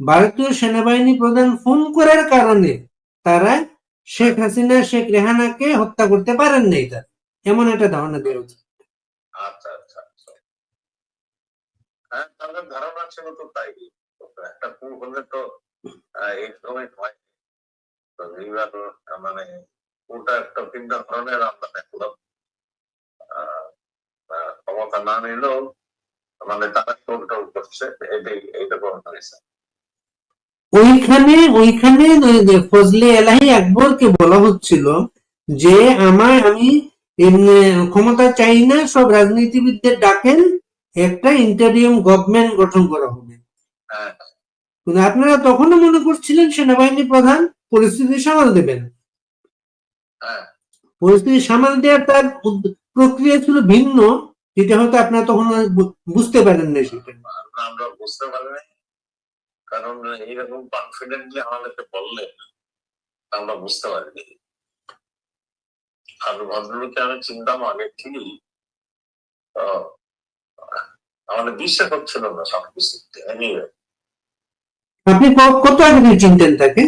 ভারতীয় সেনাবাহিনী প্রধান ফোন করার কারণে তারা শেখ হাসিনা, শেখ রেহানাকে হত্যা করতে পারেন নাই তার। এমন একটা ধারণা দেওয়া উচিত আচ্ছা আচ্ছা আচ্ছা। হ্যাঁ ধারণা ছিল তো তাই। একটা কুল হলে তো সময় হয় তো মানে ওটা একটা ভিন্ন ধরনের আমরা দেখলাম। ক্ষমতা না নিলেও মানে তারা কন্ট্রোল করছে। এটাই এইটা করা হয়েছে। ওইখানে ওইখানে ফজলে এলাহি আকবরকে বলা হচ্ছিল যে আমার আমি ক্ষমতা চাই না সব রাজনীতিবিদদের ডাকেন একটা ইন্টারিয়াম গভর্নমেন্ট গঠন করা হবে। হ্যাঁ। আপনারা তখনও মনে করছিলেন সেনাবাহিনী প্রধান পরিস্থিতি সামাল দেবেন। হ্যাঁ। পরিস্থিতি সামাল দেওয়ার তার প্রক্রিয়া ছিল ভিন্ন যেটা হয়তো আপনারা তখন বুঝতে পারেন না সেটা। আমরা বুঝতে পারি নাই কারণ এইরকম কনফিডেন্টলি আমাদেরকে বললেন আমরা বুঝতে পারিনি আর ভদ্রলোককে আমি চিন্তাম আগে ঠিকই তো, আমাদের বিশ্বাস হচ্ছিল না আপনি কত আগে থেকে চিনতেন তাকে?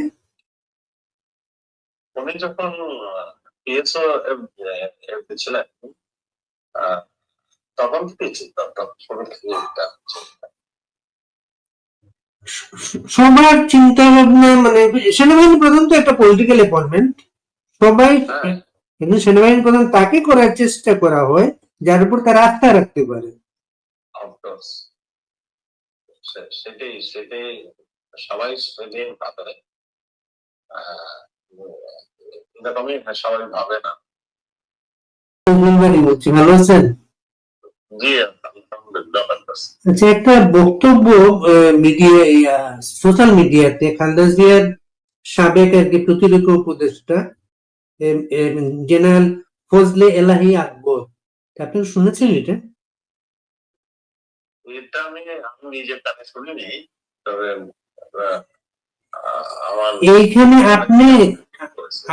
উনি যখন পিএসও ছিলেন আহ, তখন থেকে চিন্তা তখন থেকে। সবার চিন্তা ভাবনা মানে সেনাবাহিনী প্রধান তো একটা পলিটিক্যাল অ্যাপয়েন্টমেন্ট সবাই হ্যাঁ। কিন্তু সেনাবাহিনী প্রধান তাকে করার চেষ্টা করা হয় যার উপর তারা আস্থা রাখতে পারে। সেটাই সেটাই সবাই সেটাই ভাবে। এরকমই সবাই ভাবে না। মঙ্গলবারই বলছি ভালো আছেন? জি। আচ্ছা একটা বক্তব্য মিডিয়া সোশ্যাল মিডিয়াতে খালেদা জিয়ার সাবেক আর কি প্রতিরক্ষা উপদেষ্টা জেনারেল ফজলে এলাহি আকবর। আপনি শুনেছেন এটা? এটা আমি আমি নিজের শুনিনি তবে এইখানে আপনি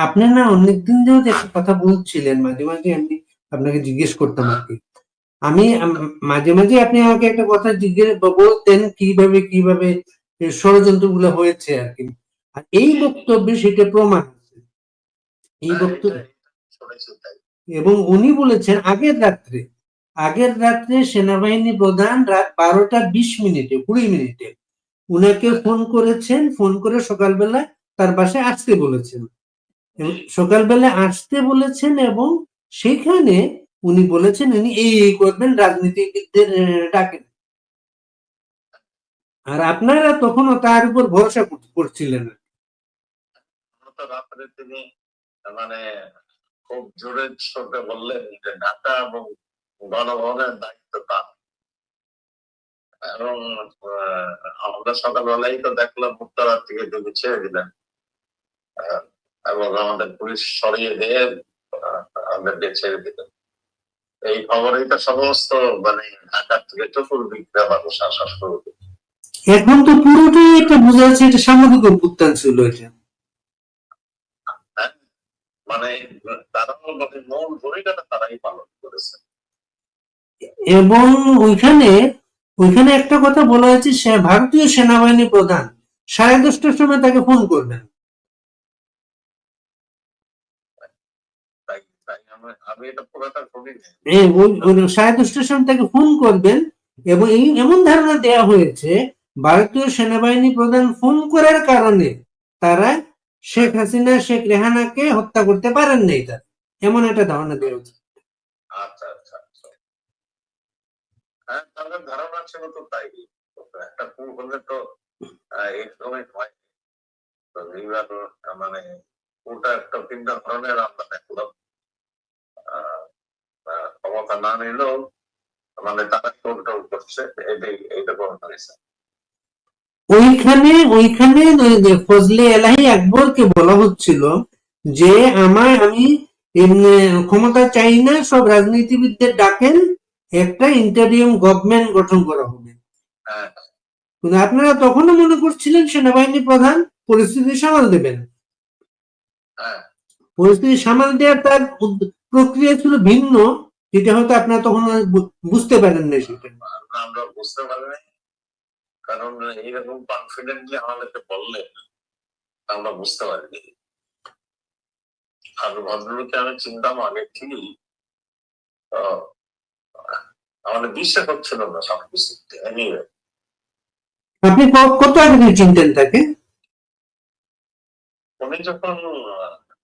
আপনি না অনেকদিন যাবত একটা কথা বলছিলেন মাঝে মাঝে আমি আপনাকে জিজ্ঞেস করতাম আর কি। আমি মাঝে মাঝে আপনি আমাকে একটা কথা জিজ্ঞেস বলতেন কীভাবে কীভাবে ষড়যন্ত্রগুলো হয়েছে আর কি। আর এই বক্তব্যে সেটা প্রমাণ আছে। এই হ্যাঁ, বক্তব্য। এবং উনি বলেছেন আগের রাত্রে আগের রাত্রে সেনাবাহিনী প্রধান রাত বারোটা বিশ মিনিটে কুড়ি মিনিটে উনাকে ফোন করেছেন ফোন করে সকালবেলা তার বাসায় আসতে বলেছেন। সকালবেলা আসতে বলেছেন এবং সেখানে উনি বলেছেন, উনি এই এই করবেন, রাজনীতিবিদদের ডাকেন। আর আপনারা তখনও তার উপর ভরসা করছিলেন। তিনি মানে খুব জোরে সরকার বললেন যে ঢাকা এবং গণভবনের দায়িত্ব তার এবং আমরা সকালবেলাই তো দেখলাম উত্তরার থেকে তিনি ছেড়ে দিলেন। এবং আমাদের পুলিশ সরিয়ে দিয়ে আমাদেরকে ছেড়ে দিলেন। এই সমস্ত মানে ঢাকার থেকে চতুর্দিকটা মানুষ আসা শুরু এখন তো পুরোটাই এটা বোঝা যাচ্ছে এটা সামগ্রিক অভ্যুত্থান ছিল এটা। হ্যাঁ? মানে তারা মানে মূল ভূমিকাটা তারাই পালন করেছে। এবং ওইখানে ওইখানে একটা কথা বলা হয়েছে সে ভারতীয় সেনাবাহিনী প্রধান সাড়ে দশটার সময় তাকে ফোন করবেন তাই তাই আমি আমি এটা পুরোটা শুনিনি এ, ওই- ওই সাড়ে দশটার সময় তাকে ফোন করবেন এবং এমন ধারণা দেয়া হয়েছে ভারতীয় সেনাবাহিনী প্রধান ফোন করার কারণে তারা শেখ হাসিনা শেখ রেহানাকে হত্যা করতে পারেন নাই তার। এমন একটা ধারণা দেওয়া হয়েছে। আচ্ছা আচ্ছা আচ্ছা। হ্যাঁ তাদের ধারণা ছিল তো তাই। একটা হলে তো সময় হয়। তো এইবার মানে ওটা একটা ভিন্ন ধরনের আমরা দেখলাম। না নিলেও মানে তারা করছে এটাই এইটা হয়েছে ওইখানে ওইখানে ফজলে এলাহি আকবরকে বলা হচ্ছিল যে আমার আমি ক্ষমতা চাই না সব রাজনীতিবিদদের ডাকেন একটা ইন্টারিয়াম গভর্নমেন্ট গঠন করা হবে। হ্যাঁ। আপনারা তখনও মনে করছিলেন সেনাবাহিনী প্রধান পরিস্থিতি সামাল দেবেন। হ্যাঁ। পরিস্থিতি সামাল দেওয়ার তার প্রক্রিয়া ছিল ভিন্ন। যেটা হয়তো আপনারা তখন বুঝতে পারেন না সেটা আমরা বুঝতে পারি কারণ এইরকম কনফিডেন্টলি আমাদেরকে বললেন আমরা বুঝতে পারিনি আর ভদ্রলোককে আমি চিনতাম আগে থেকেই আমাদের বিশ্বাস হচ্ছিল না সব কিছুতে Anyway, আপনি কত আগে থেকে চিনতেন তাকে উনি যখন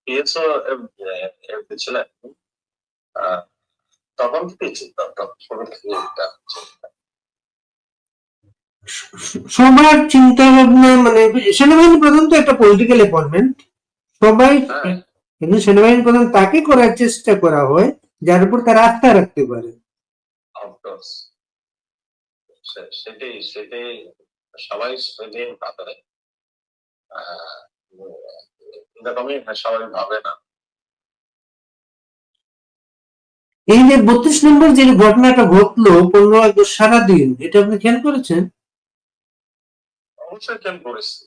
পিএসও ছিলেন এটা চিন্তা। সবার চিন্তা ভাবনা মানে সেনাবাহিনী প্রধান তো একটা পলিটিক্যাল অ্যাপয়েন্টমেন্ট সবাই হ্যাঁ। কিন্তু সেনাবাহিনী প্রধান তাকে করার চেষ্টা করা হয় যার উপর তার আস্থা রাখতে পারে। সেটাই সেটাই সবাই সেটাই ভাবে এরকমই সবাই ভাবে না। এই যে বত্রিশ নম্বর যে ঘটনাটা ঘটলো পনেরো আগস্ট সারাদিন, এটা আপনি খেয়াল করেছেন? অবশ্যই খেয়াল করেছি।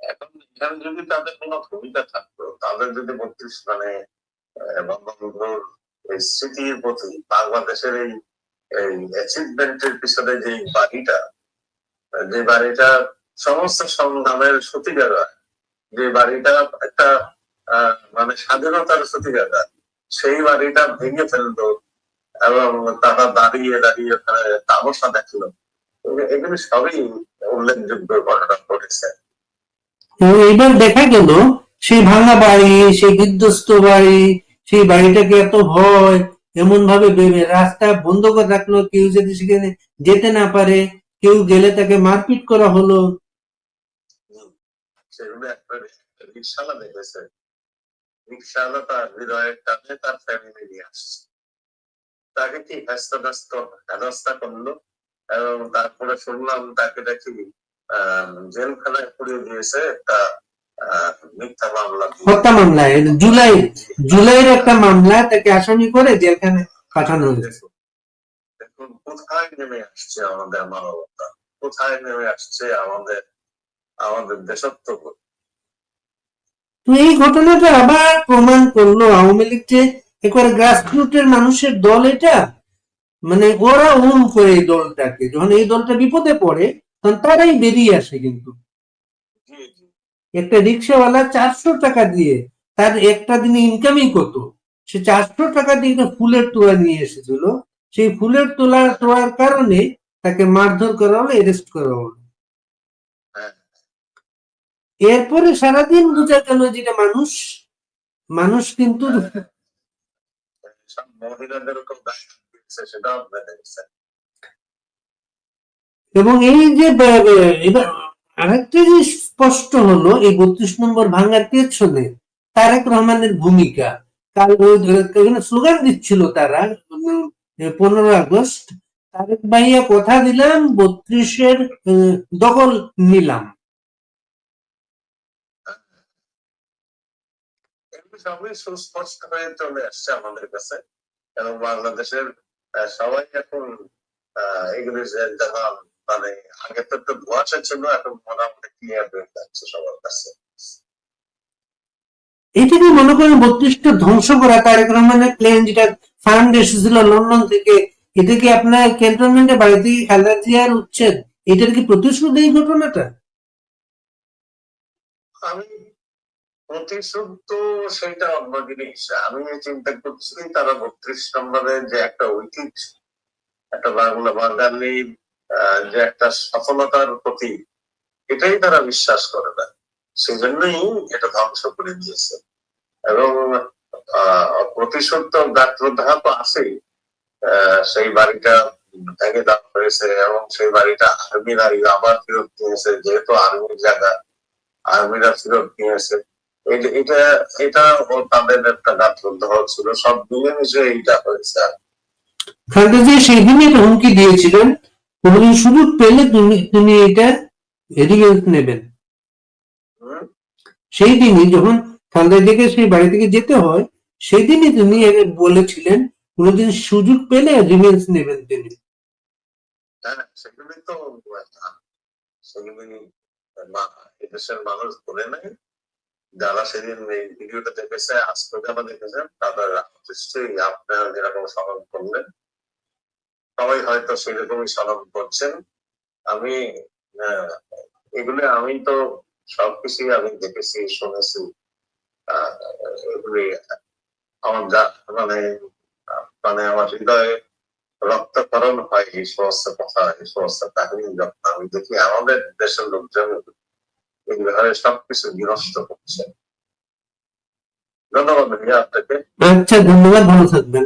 এখন এখানে যদি তাদের কোনো ভূমিকা থাকতো, তাদের যদি বত্রিশ মানে বঙ্গবন্ধুর স্মৃতির প্রতি বাংলাদেশের এই অ্যাচিভমেন্টের পিছনে যে বাড়িটা যে বাড়িটা সমস্ত সংগ্রামের সত্যিকার যে বাড়িটা একটা মানে স্বাধীনতার সত্যিকার সেই বাড়িটা ভেঙে ফেলল এবং তারা দাঁড়িয়ে দাঁড়িয়ে ওখানে তামসা দেখল। এগুলো- সবই উল্লেখযোগ্য ঘটনা ঘটেছে। এইবার দেখা গেল সেই ভাঙা বাড়ি সেই বিধ্বস্ত বাড়ি সেই বাড়িটাকে এত ভয় এমন ভাবে ভেবে রাস্তা বন্ধ করে রাখল কেউ যদি সেখানে যেতে না পারে কেউ গেলে তাকে মারপিট করা হলো। সেগুলো একটা রিক্সাওয়ালা দেখেছে রিক্সাওয়ালা তার হৃদয়ের টানে তার ফ্যামিলি নিয়ে আসছে। তাকে কি ব্যস্ত হেনস্থা করল? এবং তারপরে শুনলাম তাকে দেখি আহ, জেলখানায় পুড়িয়ে দিয়েছে একটা মিথ্যা মামলা। হত্যা মামলায় জুলাই জুলাইয়ের একটা মামলা তাকে আসামি করে জেলখানে পাঠানো হয়েছে। দেখুন কোথায় নেমে আসছে আমাদের মানবতা? কোথায় নেমে আসছে আমাদের আমাদের দেশত্ববোধ তো এই ঘটনাটা আবার প্রমাণ করল আওয়ামী লীগ যে একবারে গ্রাসরুটের মানুষের দল এটা মানে ওরা ওন করে এই দলটাকে। যখন এই দলটা বিপদে পড়ে তখন তারাই বেরিয়ে আসে কিন্তু। একটা রিক্সাওয়ালা চারশো টাকা দিয়ে তার একটা দিনে ইনকামই কত? সে চারশো টাকা দিয়ে একটা ফুলের তোলা নিয়ে এসেছিল। সেই ফুলের তোলা তোলার কারণে তাকে মারধর করা হলো এরেস্ট করা হলো। এরপরে সারাদিন বোঝা গেল যেটা মানুষ? মানুষ কিন্তু এবং এই যে আরেকটা যে স্পষ্ট হলো, এই বত্রিশ নম্বর ভাঙার পেছনে তারেক রহমানের ভূমিকা। কাল স্লোগান দিচ্ছিল তারা পনেরো আগস্ট। তারেক ভাইয়া কথা দিলাম, বত্রিশের দখল নিলাম। সবই সুস্পষ্ট হয়ে চলে আসছে আমাদের কাছে। এবং বাংলাদেশের সবাই এখন মানে আগে তো একটু ধোয়াশা ছিল এখন মোটামুটি ক্লিয়ার হয়ে যাচ্ছে সবার কাছে। এটাকে মনে করেন বত্রিশটা ধ্বংস করা তারেক রহমানের প্লেন যেটা ফান্ড এসেছিল লন্ডন থেকে এটা কি আপনার ক্যান্টনমেন্টে বাড়ি থেকে খালেদা জিয়ার উচ্ছেদ এটার কি প্রতিশোধ এই ঘটনাটা? আমি প্রতিশোধ তো সেটা অন্য জিনিস। আমি চিন্তা করছি তারা বত্রিশ নম্বরে যে একটা ঐতিহ্য একটা বাংলা বাঙালির আহ, যে একটা সফলতার প্রতি এটাই তারা বিশ্বাস করে না। সেজন্যই এটা ধ্বংস করে দিয়েছে। এবং প্রতিশোধ তো গাত্রদাহ তো আছেই সেই বাড়িটা ভেঙে দেওয়া হয়েছে এবং সেই বাড়িটা আর্মিরা আবার ফেরত নিয়েছে যেহেতু আর্মির জায়গা আর্মিরা ফেরত নিয়েছে। এটা- এটা তাদের একটা গাত্রদাহ ছিল সব মিলেমিশে এইটা হয়েছে খালেদা জিয়া সেই দিনই একটা হুমকি দিয়েছিলেন কোনোদিন সুযোগ পেলে তুমি তুমি এটা রিভেঞ্জ নেবেন। সেই দিনই যখন খালেদা জিয়াকে সেই বাড়ি থেকে যেতে হয় সেই দিনই তিনি বলেছিলেন কোনোদিন সুযোগ পেলে রিভেঞ্জ নেবেন তিনি। হ্যাঁ সেগুলি তো সেগুলি এদেশের মানুষ বলে নাই যারা সেদিন এই ভিডিওটা দেখেছে আজকে যারা দেখেছেন, তাদের নিশ্চয়ই আপনারা যেরকম স্মরণ করলেন, সবাই হয়তো সেরকমই স্মরণ করছেন। আমি এগুলো আমি তো সবকিছুই আমি দেখেছি, শুনেছি। এগুলি আমার যা মানে মানে আমার হৃদয়ে রক্তকরণ হয় এই সমস্ত কথা, এই সমস্ত কাহিনী যখন আমি দেখি, আমাদের দেশের লোকজন সবকিছু বিনষ্ট করছে ধন্যবাদ ভাইয়া আপনাকে আচ্ছা ধন্যবাদ ভালো থাকবেন